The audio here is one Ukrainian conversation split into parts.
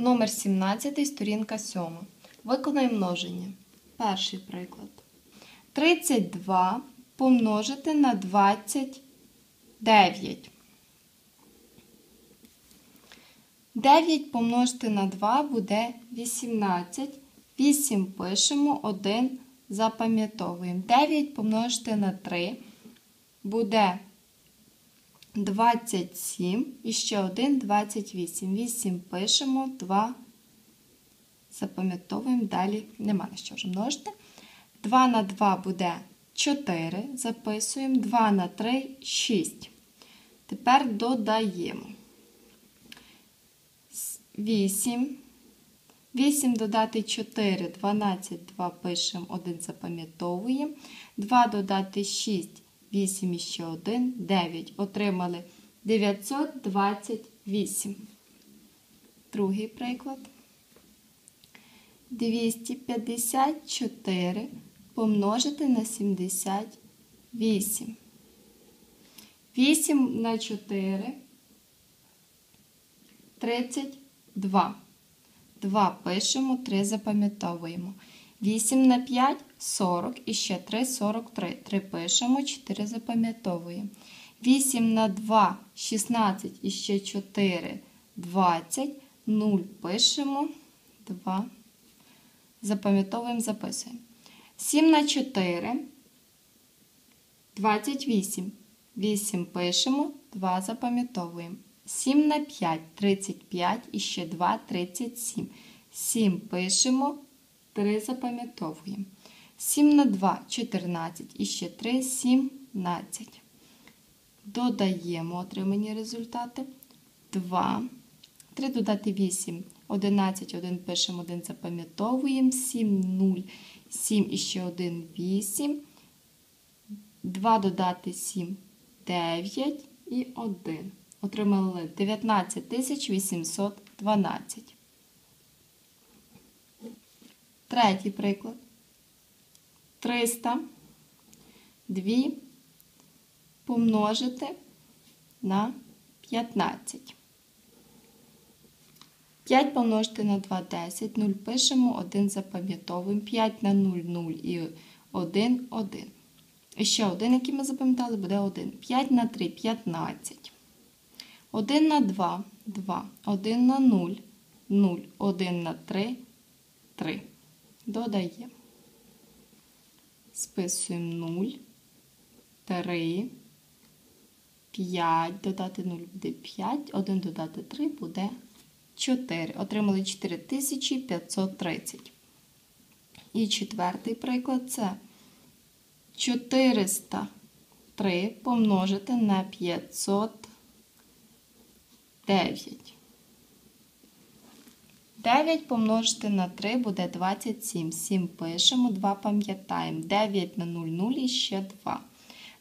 Номер 17, сторінка 7. Виконай множення. Перший приклад. 32 помножити на 29. 9 помножити на 2 буде 18. 8 пишемо, 1 запам'ятовуємо. 9 помножити на 3 буде 27 і ще 1 28. 8 пишемо, 2 запам'ятовуємо, далі нема на що вже множити. 2 на 2 буде 4, записуємо, 2 на 3 6. Тепер додаємо 8. 8 додати 4, 12, 2 пишемо, 1 запам'ятовуємо. 2 додати 6, 8 і ще 1, 9. Отримали 928. Другий приклад. 254 помножити на 78. 8 на 4 32. 2 пишемо, 3 запам'ятовуємо. 8 на 5 40 і ще 3 43. 3 пишемо, 4 запам'ятовуємо. 8 на 2 16 і ще 4 20. 0 пишемо, 2. Запам'ятовуємо, записуємо. 7 на 4 28. 8 пишемо, 2 запам'ятовуємо. 7 на 5 35 і ще 2 37. 7 пишемо, 3 запам'ятовуємо. 7 на 2 14 і ще 3 17. Додаємо отримані результати. 2. 3 додати 8. 11, 1 пишемо, 1 запам'ятовуємо. 7, 0, 7 і ще 1 8. 2 додати 7, 9 і 1 отримали 19 812. Третій приклад. 300 2 помножити на 15. 5 помножити на 2 10, 0 пишемо, 1 запам'ятовуємо, 5 на 0 0 і 1 1. І ще один, який ми запам'ятали, буде 1. 5 на 3 15. 1 на 2 2, 1 на 0 0, 1 на 3 3. Додаємо. Списуємо 0, 3, 5, додати 0 буде 5, 1 додати 3 буде 4. Отримали 4530. І четвертий приклад це 403 помножити на 500. 9. 9 помножити на 3 буде 27. 7 пишемо, 2 пам'ятаємо. 9 на 0 0 і ще 2.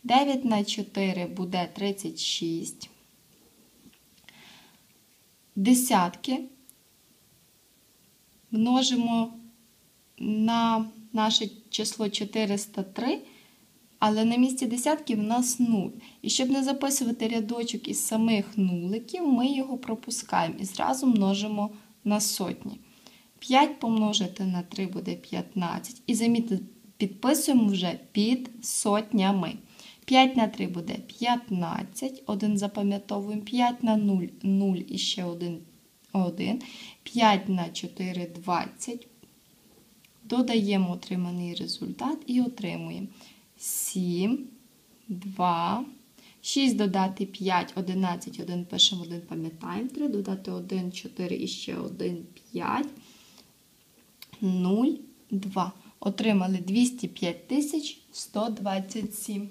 9 на 4 буде 36. Десятки множимо на наше число 403. Але на місці десятків в нас 0. І щоб не записувати рядочок із самих нуликів, ми його пропускаємо і зразу множимо на сотні. 5 помножити на 3 буде 15. І замітьте, підписуємо вже під сотнями. 5 на 3 буде 15. 1 запам'ятовуємо. 5 на 0 0 і ще 1 1. 5 на 4 20. Додаємо отриманий результат і отримуємо. 7, 2, 6 додати 5, 11, 1 пишемо, 1 пам'ятаємо, 3 додати 1, 4 і ще 1, 5, 0, 2. Отримали 205 127.